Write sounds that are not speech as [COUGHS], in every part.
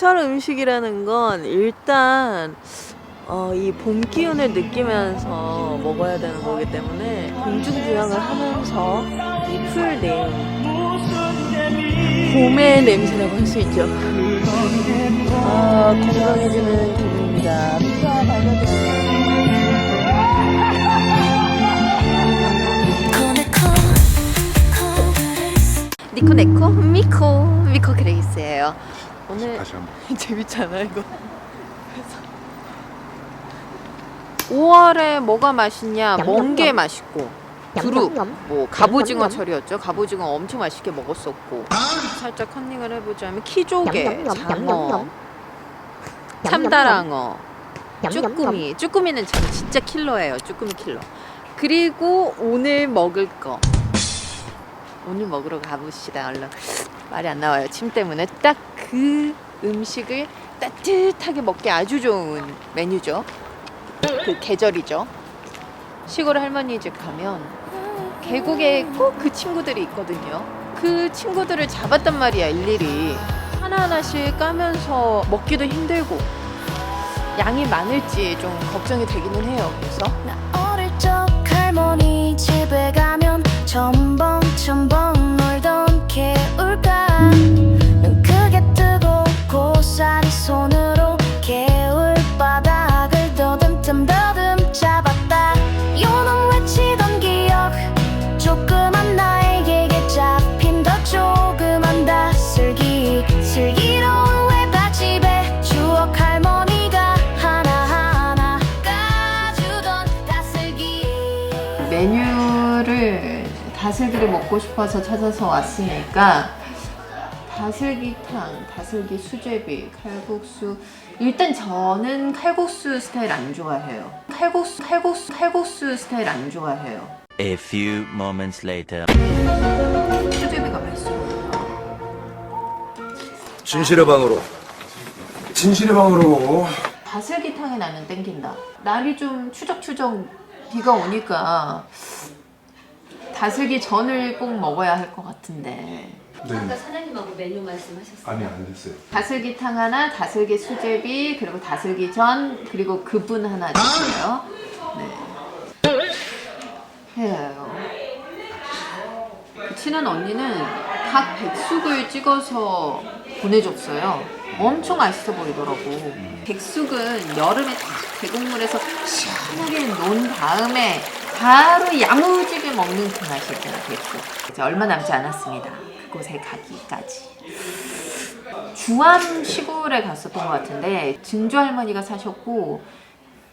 제철 음식이라는 건 일단 어, 이 봄 기운을 느끼면서 먹어야 되는 거기 때문에 공중부양을 하면서 이 풀 내음 봄의 냄새라고 할 수 있죠. 아 건강해지는 기분입니다. 니코네코 미코 미코 그레이스예요. 오늘 다시 한번. [LAUGHS] 재밌잖아 이거. 5월에 뭐가 맛있냐? 멍게 맛있고 두릅, 뭐 갑오징어 철이었죠. 갑오징어 엄청 맛있게 먹었었고 살짝 컨닝을 해보자면 키조개, 장어, 참다랑어, 쭈꾸미. 쭈꾸미는 참 진짜 킬러예요. 쭈꾸미 킬러. 그리고 오늘 먹을 거. 오늘 먹으러 가봅시다. 얼른 말이 안 나와요. 침 때문에 딱 그 음식을 따뜻하게 먹기 아주 좋은 메뉴죠. 그 계절이죠. 시골 할머니 집 가면 계곡에 꼭 그 친구들이 있거든요. 그 친구들을 잡았단 말이야 일일이 하나하나씩 까면서 먹기도 힘들고 양이 많을지 좀 걱정이 되기는 해요. 그래서 나 어릴 적 할머니 집에 가면 첨벙 첨벙 먹고 싶어서 찾아서 왔으니까 다슬기탕, 다슬기 수제비, 칼국수. 일단 저는 칼국수 스타일 안 좋아해요. 칼국수, 칼국수, 칼국수 스타일 안 좋아해요. A few moments later. 수제비가 맛있어요. 진실의 방으로. 진실의 방으로. 다슬기탕에 나는 땡긴다. 날이 좀 추적추적 비가 오니까 다슬기 전을 꼭 먹어야 할 것 같은데. 아까 사장님하고 메뉴 말씀하셨어요. 아니 안 됐어요. 다슬기탕 하나, 다슬기 수제비, 그리고 다슬기 전, 그리고 그분 하나 주세요. 네. 해요. 친한 언니는 닭 백숙을 찍어서 보내줬어요. 엄청 맛있어 보이더라고. 백숙은 여름에 딱 계곡물에서 시원하게 논 다음에 바로 야무지게 먹는 그 맛이 있잖아, 백숙. 이제 얼마 남지 않았습니다. 그곳에 가기까지. 주암 시골에 갔었던 것 같은데 증조 할머니가 사셨고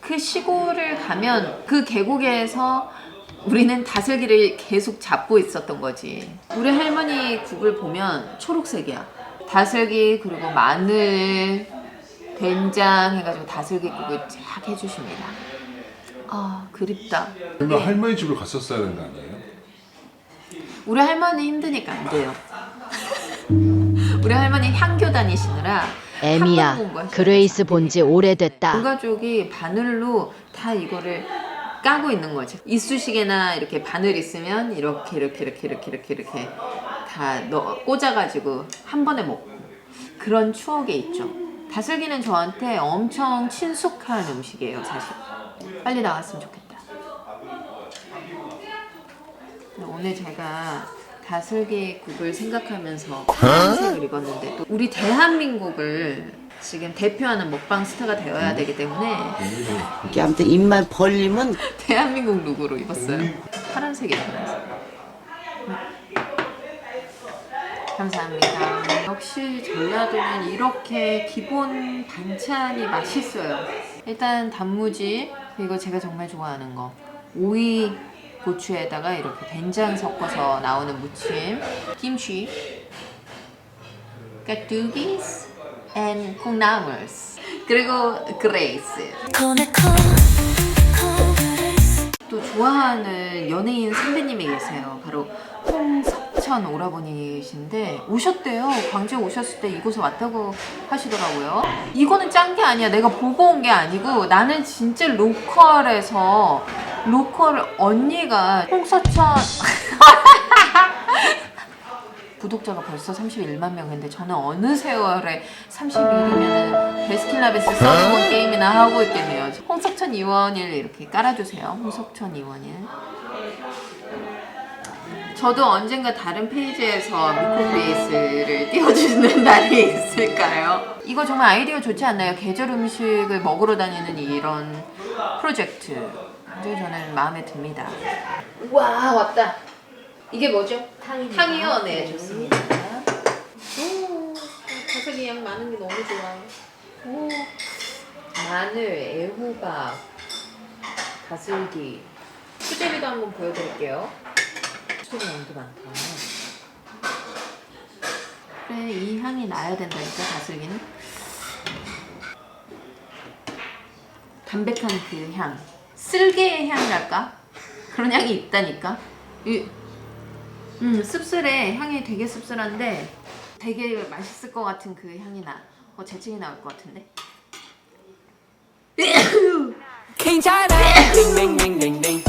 그 시골을 가면 그 계곡에서 우리는 다슬기를 계속 잡고 있었던 거지. 우리 할머니 국을 보면 초록색이야. 다슬기 그리고 마늘, 된장 해가지고 다슬기 국을 쫙 해주십니다. 아 그립다. 그러면 할머니 집을 갔었어야 되는 거 아니에요? 우리 할머니 힘드니까 안 돼요. [LAUGHS] 우리 할머니 향교 다니시느라 한번 공부하셔야 그레이스 본 지 온 오래됐다. 가족이 바늘로 다 이거를 까고 있는 거지. 이쑤시개나 이렇게 바늘 있으면 이렇게 이렇게 이렇게 이렇게 이렇게 이렇게 다 넣어 꽂아가지고 한 번에 먹고 그런 추억이 있죠. 다슬기는 저한테 엄청 친숙한 음식이에요, 사실. 빨리 나왔으면 좋겠다. 오늘 제가 다슬기 국을 생각하면서 파란색을 입었는데 또 우리 대한민국을 지금 대표하는 먹방 스타가 되어야 되기 때문에 이게 아무튼 입만 벌리면 [LAUGHS] 대한민국 룩으로 입었어요. 파란색이에요, 파란색. 감사합니다. 역시 전라도는 이렇게 기본 반찬이 맛있어요. 일단 단무지 그리고 제가 정말 좋아하는 거. 오이 고추에다가 이렇게 된장 섞어서 나오는 무침, 김치, 까뚜기스, and 콩나물 그리고 그레이스. 또 좋아하는 연예인 선배님이 계세요. 바로 홍 석천 오라버니신데 오셨대요. 광주에 오셨을 때 이곳에 왔다고 하시더라고요. 이거는 짠 게 아니야. 내가 보고 온 게 아니고 나는 진짜 로컬에서 로컬 언니가 홍석천 [LAUGHS] 구독자가 벌써 31만 명인데 저는 어느 세월에 31이면 베스킨라빈스 써먹은 게임이나 하고 있겠네요. 홍석천 이원일 이렇게 깔아주세요. 홍석천 이원일. 저도 언젠가 다른 페이지에서 미코 베이스를 띄워주는 [LAUGHS] 날이 있을까요? 이거 정말 아이디어 좋지 않나요? 계절 음식을 먹으러 다니는 이런 프로젝트. 굉장히 저는 마음에 듭니다. 와 왔다. 이게 뭐죠? 탕입니다. 탕이요? 네 좋습니다. 오 다슬기 양 많은 게 너무 좋아요. 오 마늘, 애호박, 다슬기. 수제비도 한번 보여드릴게요. 수제비 양도 많다. 그래 이 향이 나야 된다니까 다슬기는. 담백한 그 향. 쓸개의 향이랄까? 그런 향이 있다니까. 이, 음, 씁쓸해. 향이 되게 씁쓸한데 되게 맛있을 것 같은 그 향이 나. 어, 재채기 나올 것 같은데. [COUGHS] 괜찮아. 딩딩딩딩딩 [COUGHS]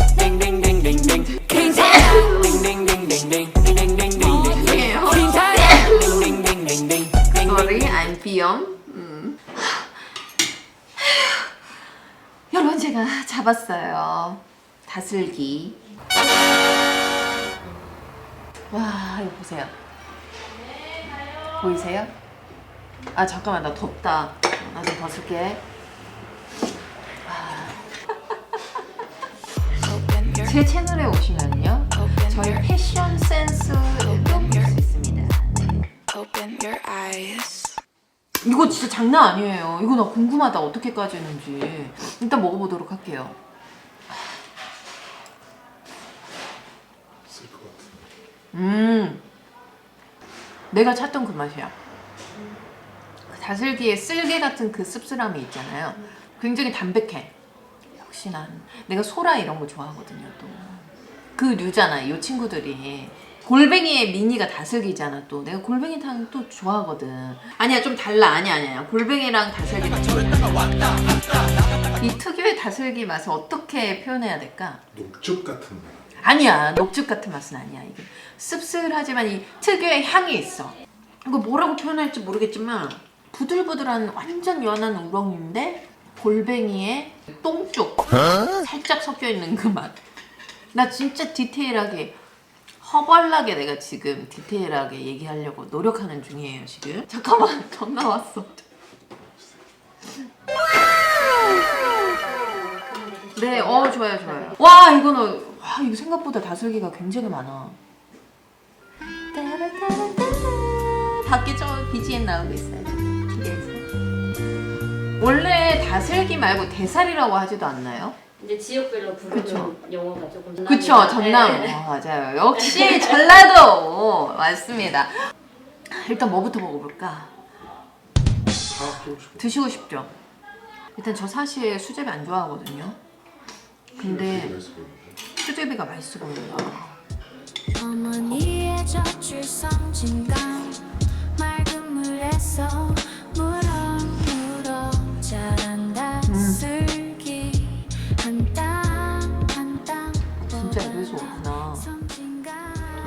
비염. 음. 여러분 제가 잡았어요. 다슬기. 와 이거 보세요. 보이세요? 아 잠깐만 나 덥다. 나 좀 벗을게. [LAUGHS] 제 채널에 오시면요, 저희 패션 센스 도 볼수 있습니다. 네. Open your eyes. 이거 진짜 장난 아니에요. 이거 나 궁금하다. 어떻게까지 했는지. 일단 먹어보도록 할게요. 쓸것 같아. 음. 내가 찾던 그 맛이야. 그 다슬기의 쓸개 같은 그 씁쓸함이 있잖아요. 굉장히 담백해. 역시 난 내가 소라 이런 거 좋아하거든요. 또. 그 류잖아. 이 친구들이. 골뱅이의 미니가 다슬기잖아 또. 내가 골뱅이탕 또 좋아하거든. 아니야 좀 달라. 아니야 아니야 골뱅이랑 달라 이 특유의 다슬기 맛을 어떻게 표현해야 될까? 녹즙 같은 거. 아니야 녹즙 같은 맛은 아니야 이게. 씁쓸하지만 이 특유의 향이 있어. 이거 뭐라고 표현할지 모르겠지만 부들부들한 완전 연한 우렁인데 골뱅이에 똥쪽 살짝 섞여 있는 그 맛. 나 진짜 디테일하게 허벌나게 내가 지금 디테일하게 얘기하려고 노력하는 중이에요 지금 잠깐만 [LAUGHS] 전화 왔어 네, 어 좋아요, 좋아요. 와 이거는 와 이거 생각보다 다슬기가 굉장히 많아. 밖에 저 BGM 나오고 있어요. 원래 다슬기 말고 대살이라고 하지도 않나요? 이제 지역별로 부르는 그쵸. 용어가 조금 그쵸. 전남. 네. 어, 맞아요. 역시 전라도 맞습니다. 일단 뭐부터 먹어볼까? 드시고 싶죠? 일단 저 사실 수제비 안 좋아하거든요. 근데. 수제비가 맛있어 보여요. 어머니의 젖줄 성진강 맑은 물에서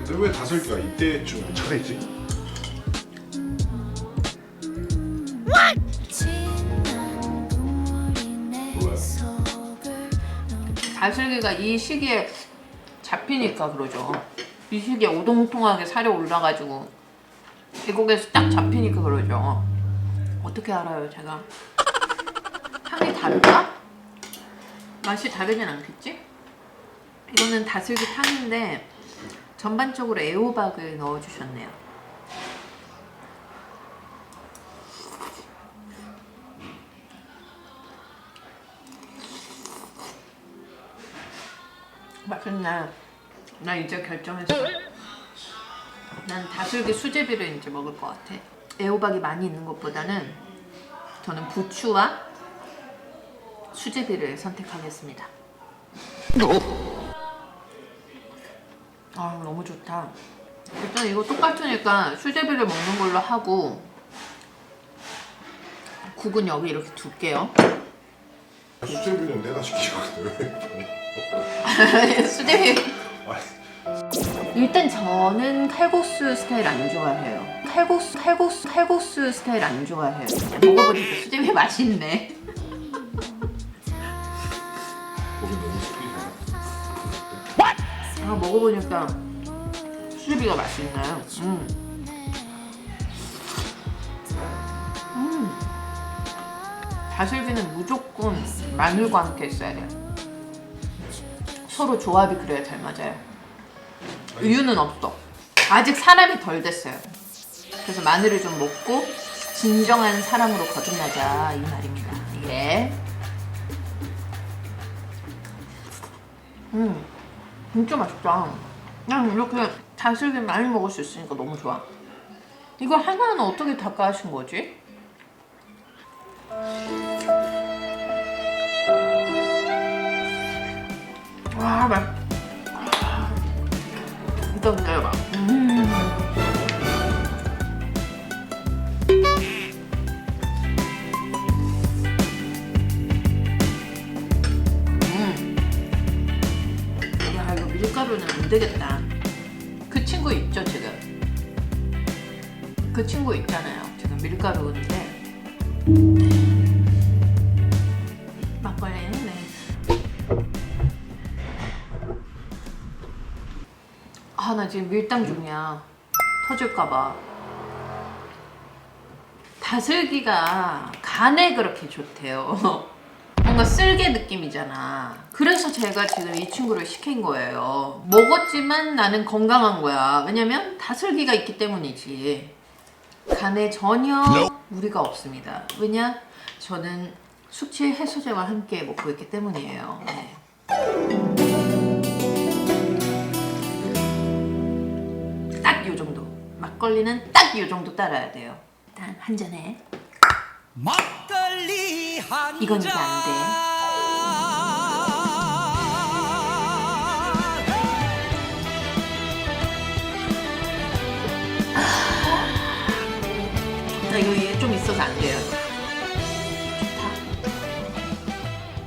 근데 왜 다슬기가 이때쯤 녹여 다슬기가 이 시기에 잡히니까 그러죠. 이 시기에 오동통하게 살이 올라가지고 계곡에서 딱 잡히니까 그러죠. 어떻게 알아요, 제가? 향이 다를까? 맛이 다르진 않겠지? 이거는 다슬기 탕인데 전반적으로 애호박을 넣어주셨네요. 맛있네. 나 이제 결정했어. 난 다슬기 수제비를 이제 먹을 것 같아. 애호박이 많이 있는 것보다는 저는 부추와 수제비를 선택하겠습니다. 아 너무 좋다. 일단 이거 똑같으니까 수제비를 먹는 걸로 하고 국은 여기 이렇게 둘게요. 수제비는 내가 시키거든. [LAUGHS] 수제비 일단 저는 칼국수 스타일 안 좋아해요. 칼국수, 칼국수, 칼국수 스타일 안 좋아해요. 먹어보니까 수제비 맛있네. 아 먹어보니까 수제비가 맛있나요? 음. 음. 다슬기는 무조건 마늘과 함께 있어야 돼요. 서로 조합이 그래야 잘 맞아요. 우유는 없어. 아직 사람이 덜 됐어요. 그래서 마늘을 좀 먹고 진정한 사람으로 거듭나자 이 말입니다. 예. 음. 진짜 맛있다. 그냥 이렇게 다슬기 많이 먹을 수 있으니까 너무 좋아. 이거 하나는 어떻게 닦아하신 거지? 와, 맛. 일단 기다려봐. 되겠다. 그 친구 있죠 지금? 그 친구 있잖아요. 지금 밀가루인데 막걸리는 네. 아 나 지금 밀당 중이야. 터질까봐. 다슬기가 간에 그렇게 좋대요. [LAUGHS] 뭔가 쓸개 느낌이잖아. 그래서 제가 지금 이 친구를 시킨 거예요. 먹었지만 나는 건강한 거야. 왜냐면 다슬기가 있기 때문이지. 간에 전혀 무리가 없습니다. 왜냐? 저는 숙취 해소제와 함께 먹고 있기 때문이에요. 네. 딱요 정도. 막걸리는 딱 요 정도 따라야 돼요. 일단 한 잔에. 막걸리 한 이건 안 돼. 나 이거 얘 좀 있어서 안 돼요.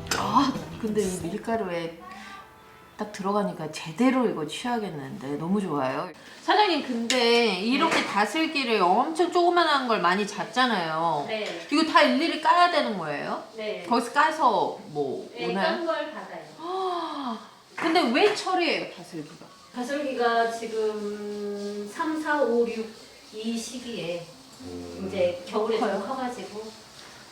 좋다. 아, 근데 이 밀가루에 딱 들어가니까 제대로 이거 취하겠는데 너무 좋아요. 사장님 근데 이렇게 다슬기를 엄청 조그만한 걸 많이 잡잖아요. 네. 이거 다 일일이 까야 되는 거예요? 네. 거기서 까서 뭐 네, 오나요? 깐걸 받아요. 근데 왜 처리해요 다슬기가? 가솔기가 지금 3, 4, 5, 6 이 시기에 이제 겨울에 좀 커가지고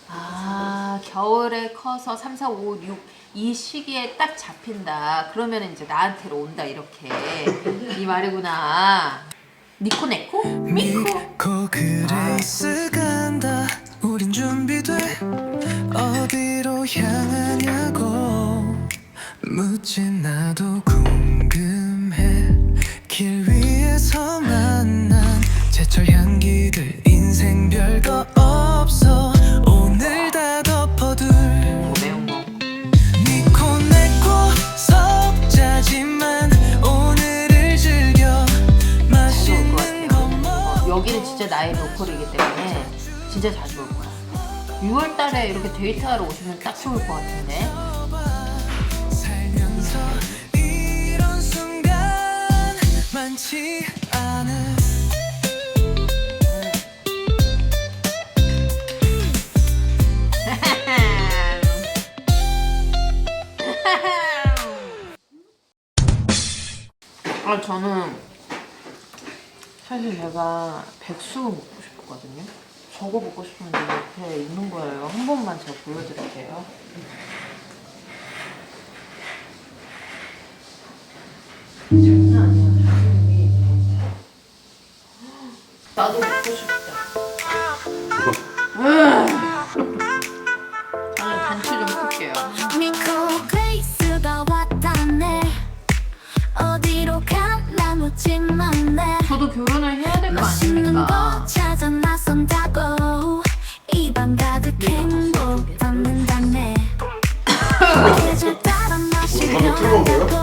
아 겨울에 커서 3, 4, 5, 6 이 시기에 딱 잡힌다. 그러면 이제 나한테로 온다 이렇게 이 말이구나. 니코 네코? 미코. 진짜 나의 로컬이기 때문에 진짜 자주 올 거야. 6월 달에 이렇게 데이트하러 오시면 딱 좋을 것 같은데. 살면서 이런 순간 많지 않은 [LAUGHS] 아 저는 사실 제가 백수 먹고 싶었거든요. 저거 먹고 싶은데 옆에 있는 거예요. 한 번만 제가 보여드릴게요. 저도 결혼을 해야 될 거 아닙니까? 뭐 방금 [LAUGHS] 들어온 거예요?